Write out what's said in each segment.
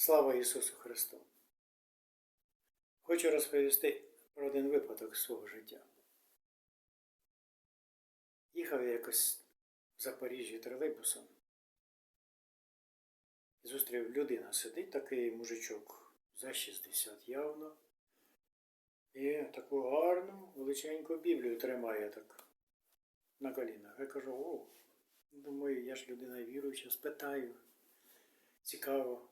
Слава Ісусу Христу! Хочу розповісти про один випадок свого життя. Їхав я якось в Запоріжжі тролейбусом. І зустрів людина, сидить такий мужичок за 60 явно. І таку гарну величеньку Біблію тримає так на колінах. Я кажу, о, думаю, я ж людина віруюча, спитаю. Цікаво,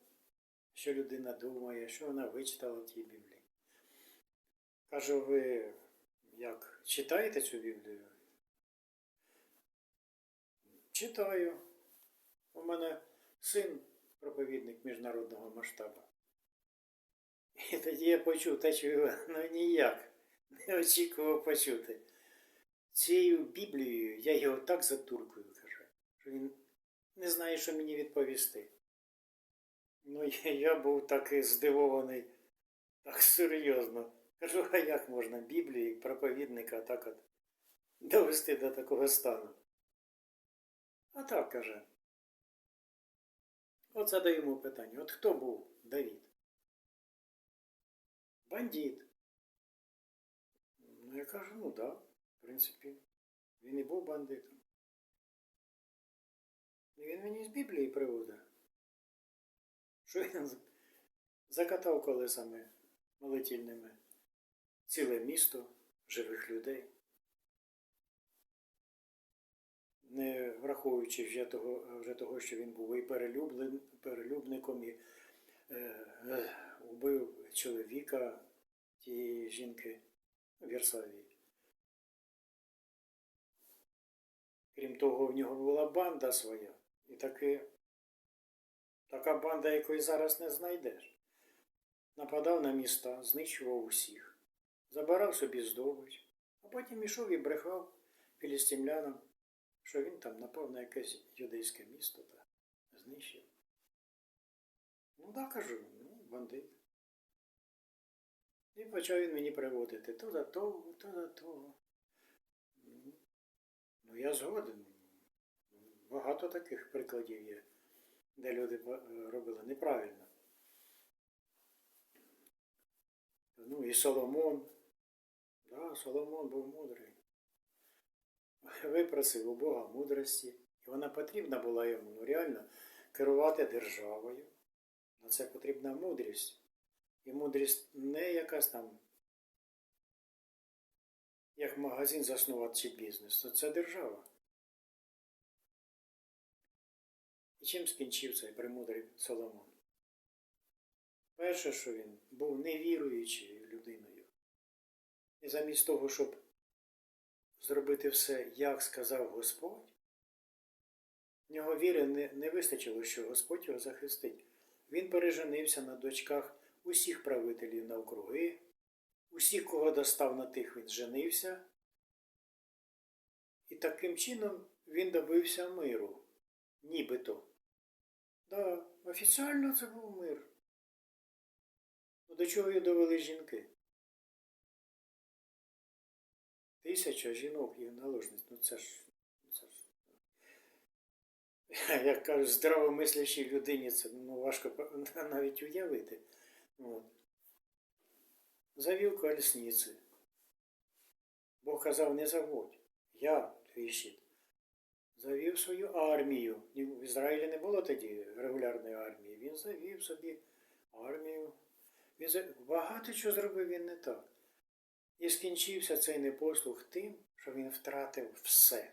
що людина думає, що вона вичитала в тій Біблії. Кажу, ви як читаєте цю Біблію? Читаю. У мене син проповідник міжнародного масштабу. І тоді я почув те, що ну ніяк не очікував почути. Цією Біблією я його так затуркую, каже, що він не знає, що мені відповісти. Ну, я, був такий здивований, так серйозно. Кажу, а як можна Біблії, проповідника так от довести до такого стану? А так каже. От задаємо питання: от хто був Давід? Бандит. Ну, я кажу, ну так, да, в принципі, він і був бандитом. І він мені з Біблії приводить, що він закатав колесами молитільними ціле місто живих людей, не враховуючи вже того, вже того що він був і перелюбником, і е, е, вбив чоловіка тієї жінки в Вірсавії. Крім того, в нього була банда своя. І таки, така банда, якої зараз не знайдеш. Нападав на міста, знищував усіх, забирав собі здобич, а потім ішов і брехав філістимлянам, що він там напав на якесь юдейське місто та знищив. Ну так кажу, ну, бандит. І почав він мені приводити то до того, то до того. Ну, я згоден. Багато таких прикладів є, де люди е, робили неправильно. Ну і Соломон. Да, Соломон був мудрий. Випросив у Бога мудрості. І вона потрібна була йому ну, реально керувати державою. На це потрібна мудрість. І мудрість не якась там, як магазин заснувати чи бізнес, то це держава. Чим скінчив цей премудрий Соломон? Перше, що він був невіруючою людиною. І замість того, щоб зробити все, як сказав Господь, в нього віри не, не вистачило, що Господь його захистить. Він переженився на дочках усіх правителів навкруги, усіх, кого достав на тих, він женився. І таким чином він добився миру, нібито. Да, офіціально це був мир. Ну, до чого її довели жінки? Тисяча жінок і наложниць. Ну це ж. Це ж. Як кажуть, здравомислящій людині це ну, важко навіть уявити. От. Завів колесниці. Бог казав, не заводь. Я твій щит. Завів свою армію. В Ізраїлі не було тоді регулярної армії. Він завів собі армію. Він за... Багато чого зробив він не так. І скінчився цей непослух тим, що він втратив все.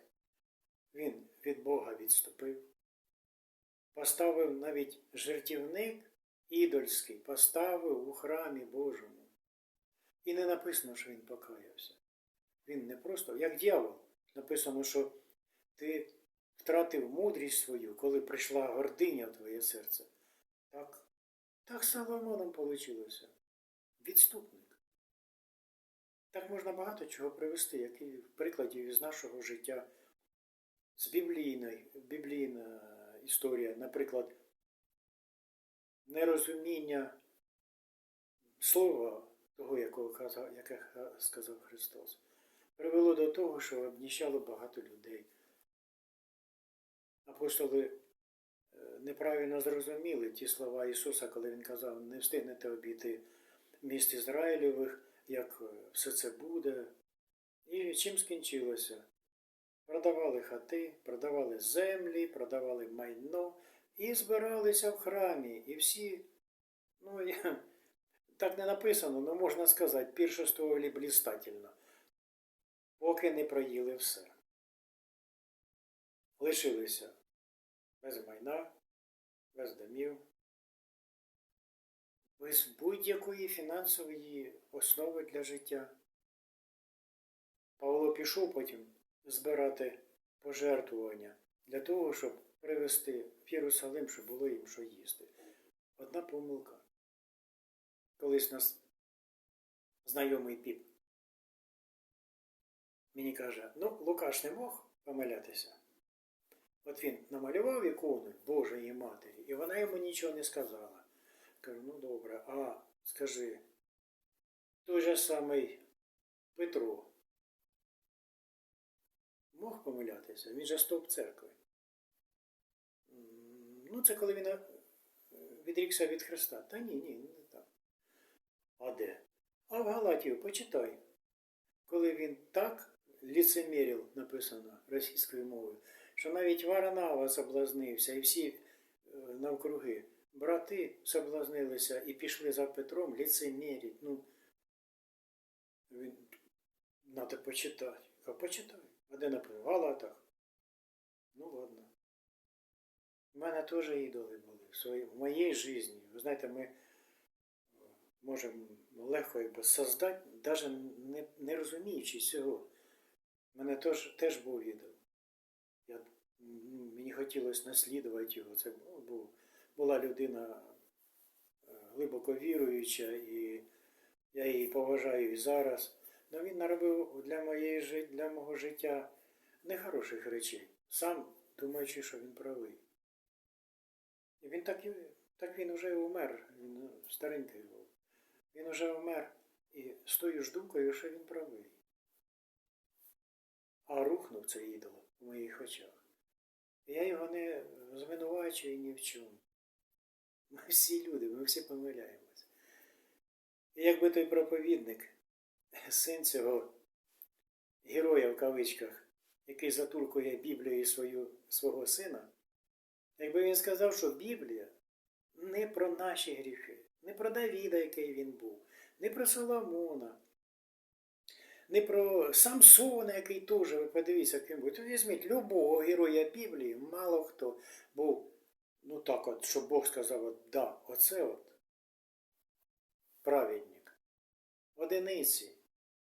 Він від Бога відступив, поставив навіть жертівник ідольський, поставив у храмі Божому. І не написано, що він покаявся. Він не просто, як дьявол, написано, що ти втратив мудрість свою, коли прийшла гординя в твоє серце. Так, так Соломоном вийшло. Відступник. Так можна багато чого привести, які прикладів із нашого життя, з біблійної, біблійна історія, наприклад, нерозуміння слова того, якого казав, яке сказав Христос, привело до того, що обніщало багато людей. Апостоли неправильно зрозуміли ті слова Ісуса, коли Він казав, не встигнете обійти міст Ізраїльових, як е, все це буде. І чим скінчилося? Продавали хати, продавали землі, продавали майно і збиралися в храмі. І всі, ну, я, так не написано, але можна сказати, піршествували блістательно, поки не проїли все. Лишилися без майна, без домів, без будь-якої фінансової основи для життя. Павло пішов потім збирати пожертвування для того, щоб привезти в Єрусалим, щоб було їм що їсти. Одна помилка. Колись нас знайомий піп мені каже, ну, Лукаш не мог помилятися. От він намалював ікону Божої Матері, і вона йому нічого не сказала. Кажу, ну добре, а скажи, той же самий Петро мог помилятися? Він же стоп церкви. Ну, це коли він е, відрікся від Христа. Та ні, ні, не так. А де? А в Галатію почитай. Коли він так ліцемірів, написано російською мовою, що навіть Варанава соблазнився, і всі е, навкруги брати соблазнилися і пішли за Петром ліцемірить. Ну, він треба почитати. А почитай. А де написано? В Галатах. Ну ладно. У мене теж ідоли були в, своїй, в моїй житті. Ви знаєте, ми можемо легко якби создати, навіть не, не розуміючи цього. У мене теж, теж був ідол. Я, мені хотілося наслідувати його. Це ну, був, була людина е, глибоко віруюча, і я її поважаю і зараз. Але він наробив для, моєї, для мого життя нехороших речей, сам думаючи, що він правий. І він так, так він уже і умер, він старенький був. Він уже вмер і з тою ж думкою, що він правий. А рухнув цей ідол у моїх очах. Я його не звинувачую ні в чому. Ми всі люди, ми всі помиляємось. І якби той проповідник, син цього героя в кавичках, який затуркує Біблію свою, свого сина, якби він сказав, що Біблія не про наші гріхи, не про Давіда, який він був, не про Соломона, не про Самсона, який теж, ви подивіться, ким був. То візьміть любого героя Біблії, мало хто був, ну так от, щоб Бог сказав, от, да, оце от праведник. Одиниці,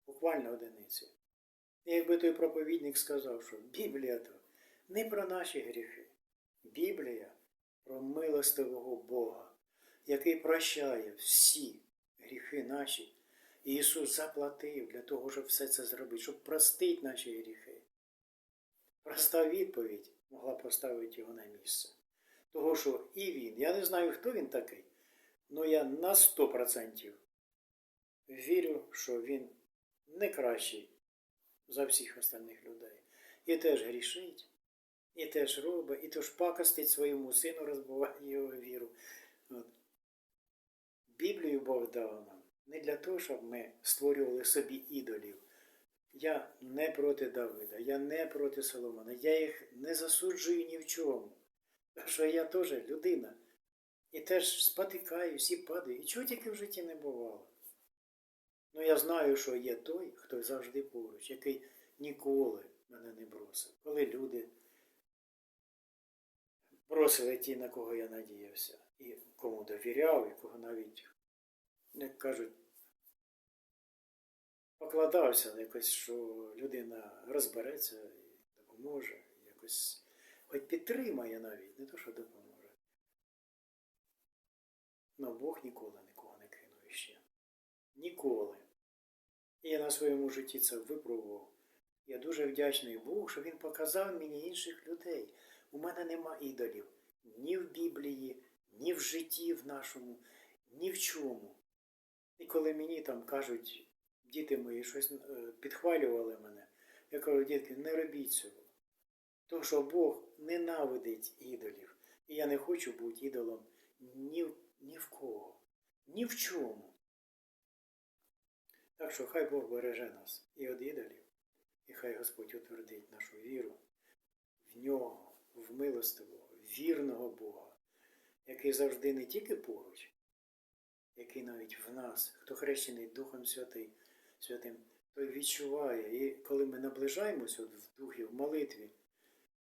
буквально одиниці. І якби той проповідник сказав, що Біблія то не про наші гріхи. Біблія про милостивого Бога, який прощає всі гріхи наші. Ісус заплатив для того, щоб все це зробити, щоб простити наші гріхи. Проста відповідь могла поставити його на місце. Того, що і він, я не знаю, хто він такий, але я на 100% вірю, що він не кращий за всіх остальних людей. І теж грішить, і теж робить, і теж пакостить своєму сину, розбиває його віру. От. Біблію Бог дав нам не для того, щоб ми створювали собі ідолів. Я не проти Давида, я не проти Соломона, я їх не засуджую ні в чому. Що я теж людина. І теж спотикаюсь і падаю. І чого тільки в житті не бувало. Ну я знаю, що є той, хто завжди поруч, який ніколи мене не бросив. Коли люди бросили ті, на кого я надіявся, і кому довіряв, і кого навіть, як кажуть, покладався якось, що людина розбереться і допоможе, якось хоч підтримає навіть, не то, що допоможе. Но Бог ніколи нікого не кинув іще. Ніколи. І я на своєму житті це випробував. Я дуже вдячний Богу, що Він показав мені інших людей. У мене нема ідолів ні в Біблії, ні в житті в нашому, ні в чому. І коли мені там кажуть, діти мої щось е, підхвалювали мене, я кажу, дітки, не робіть цього. Тому що Бог ненавидить ідолів. І я не хочу бути ідолом ні, ні в кого, ні в чому. Так що хай Бог береже нас і від ідолів, і хай Господь утвердить нашу віру в нього, в милостивого, вірного Бога, який завжди не тільки поруч, який навіть в нас, хто хрещений Духом Святий, Святим, той відчуває. І коли ми наближаємося в духі, в молитві,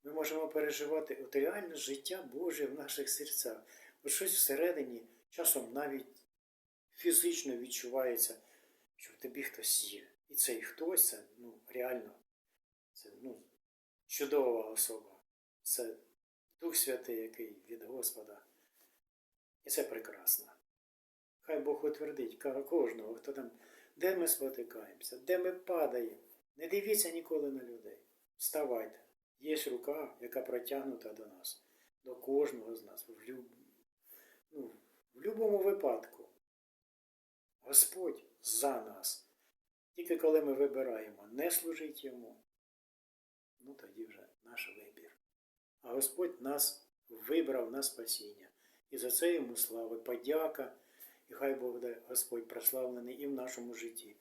ми можемо переживати от реальне життя Боже в наших серцях. От щось всередині, часом навіть фізично відчувається, що в тобі хтось є. І цей хтось це ну, реально це ну, чудова особа. Це Дух Святий, який від Господа. І це прекрасно. Хай Бог утвердить кожного, хто там, де ми спотикаємося, де ми падаємо. Не дивіться ніколи на людей. Вставайте. Є рука, яка протягнута до нас, до кожного з нас, в, люб... ну, в будь-якому випадку. Господь за нас. Тільки коли ми вибираємо не служити йому, ну тоді вже наш вибір. А Господь нас вибрав на спасіння. І за це йому слава, подяка, і хай буде Господь прославлений і в нашому житті.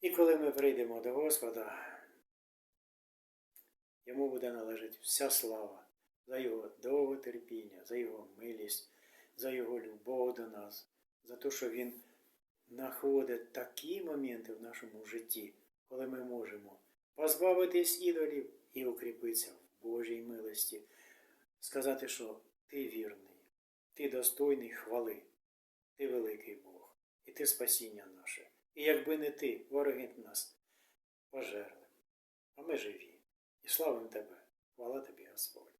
І коли ми прийдемо до Господа, йому буде належати вся слава за його довготерпіння, за його милість, за його любов до нас, за те, що він знаходить такі моменти в нашому житті, коли ми можемо позбавитись ідолів і укріпитися в Божій милості, сказати, що ти вірний, ти достойний хвали, ти великий Бог, і ти спасіння наше. І якби не ти, вороги нас пожерли. А ми живі. І славим тебе. Хвала тобі, Господь.